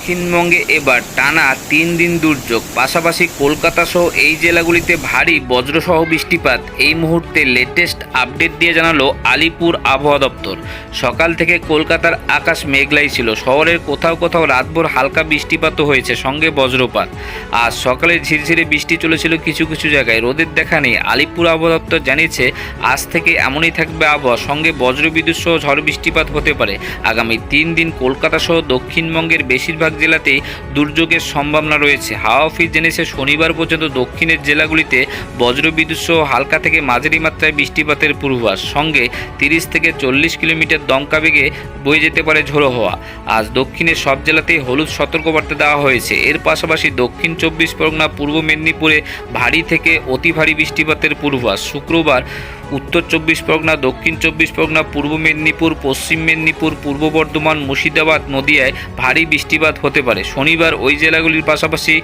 দক্ষিণবঙ্গে এবার টানা তিন দিন দুর্যোগ। পাশাপাশি কলকাতা সহ এই জেলাগুলিতে ভারী বজ্রসহ বৃষ্টিপাত। এই মুহূর্তে লেটেস্ট আপডেট দিয়ে জানালো আলিপুর আবহাওয়া দপ্তর। সকাল থেকে কলকাতার আকাশ মেঘলাই ছিল। শহরের কোথাও কোথাও রাতভর হালকা বৃষ্টিপাতও হয়েছে, সঙ্গে বজ্রপাত। আজ সকালে ঝিরঝিরে বৃষ্টি চলেছিল কিছু কিছু জায়গায়। রোদের দেখা নেই। আলিপুর আবহাওয়া দপ্তর জানিয়েছে, আজ থেকে এমনই থাকবে আবহাওয়া। সঙ্গে বজ্রবিদ্যুৎ সহ ঝড় বৃষ্টিপাত হতে পারে। আগামী তিন দিন কলকাতা সহ দক্ষিণবঙ্গের বেশিরভাগ জেলাতেই দুর্যোগের সম্ভাবনা রয়েছে। হাওয়া অফিস জেনেছে শনিবার পর্যন্ত দক্ষিণের জেলাগুলিতে বজ্রবিদ্যুৎ সহ হালকা থেকে মাঝারি মাত্রায় বৃষ্টিপাতের পূর্বাভাস। সঙ্গে তিরিশ থেকে চল্লিশ কিলোমিটার দমকা বেগে বয়ে যেতে পারে ঝোড়ো হওয়া। আজ দক্ষিণের সব জেলাতেই হলুদ সতর্কবার্তা দেওয়া হয়েছে। এর পাশাপাশি দক্ষিণ চব্বিশ পরগনা, পূর্ব মেদিনীপুরে ভারী থেকে অতি ভারী বৃষ্টিপাতের পূর্বাভাস। শুক্রবার উত্তর চব্বিশ পরগনা, দক্ষিণ চব্বিশ পরগনা, পূর্ব মেদিনীপুর, পশ্চিম মেদিনীপুর, পূর্ব বর্ধমান, মুর্শিদাবাদ নদিয়ায় ভারী বৃষ্টিপাত হতে পারে। শনিবার ওই জেলাগুলির পাশাপাশি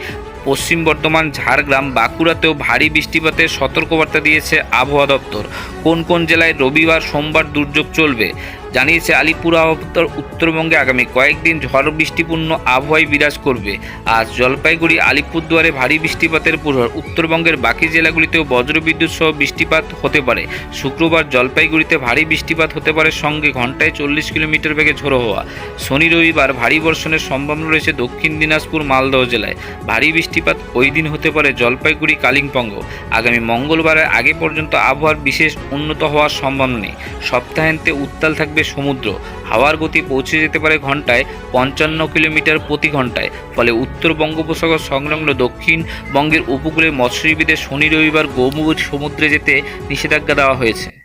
পশ্চিম বর্ধমান, ঝাড়গ্রাম, বাঁকুড়াতেও ভারী বৃষ্টিপাতের সতর্কবার্তা দিয়েছে আবহাওয়া দপ্তর। কোন কোন জেলায় রবিবার, সোমবার দুর্যোগ চলবে? জানিয়েছে আলিপুর আবহাওয়া উত্তরবঙ্গে আগামী কয়েকদিন ঝড় বৃষ্টিপূর্ণ আবহাওয়ায় বিরাজ করবে। আজ জলপাইগুড়ি, আলিপুরদুয়ারে ভারী বৃষ্টিপাতের পূর্বাভাস উত্তরবঙ্গের বাকি জেলাগুলিতেও বজ্রবিদ্যুৎ সহ বৃষ্টিপাত হতে পারে। শুক্রবার জলপাইগুড়িতে ভারী বৃষ্টিপাত হতে পারে সঙ্গে ঘন্টায় চল্লিশ কিলোমিটার বেগে ঝোড়ো হওয়া। শনি, রবিবার ভারী বর্ষণের সম্ভাবনা রয়েছে দক্ষিণ দিনাজপুর, মালদহ জেলায়। ভারী বৃষ্টিপাত ওই দিন হতে পারে জলপাইগুড়ি কালিম্পঙ্গ আগামী মঙ্গলবারের আগে পর্যন্ত আবহাওয়ার বিশেষ উন্নত হওয়ার সম্ভাবনা নেই। সপ্তাহান্তে উত্তাল থাকবে সমুদ্র। হাওয়ার গতি পৌঁছে যেতে পারে ঘন্টায় পঞ্চান্ন কিলোমিটার প্রতি ঘন্টায়। ফলে উত্তর বঙ্গোপসাগর সংলগ্ন দক্ষিণবঙ্গের উপকূলে মৎস্যজীবীদের শনি রবিবার গৌমুখ সমুদ্রে যেতে নিষেধাজ্ঞা দেওয়া হয়েছে।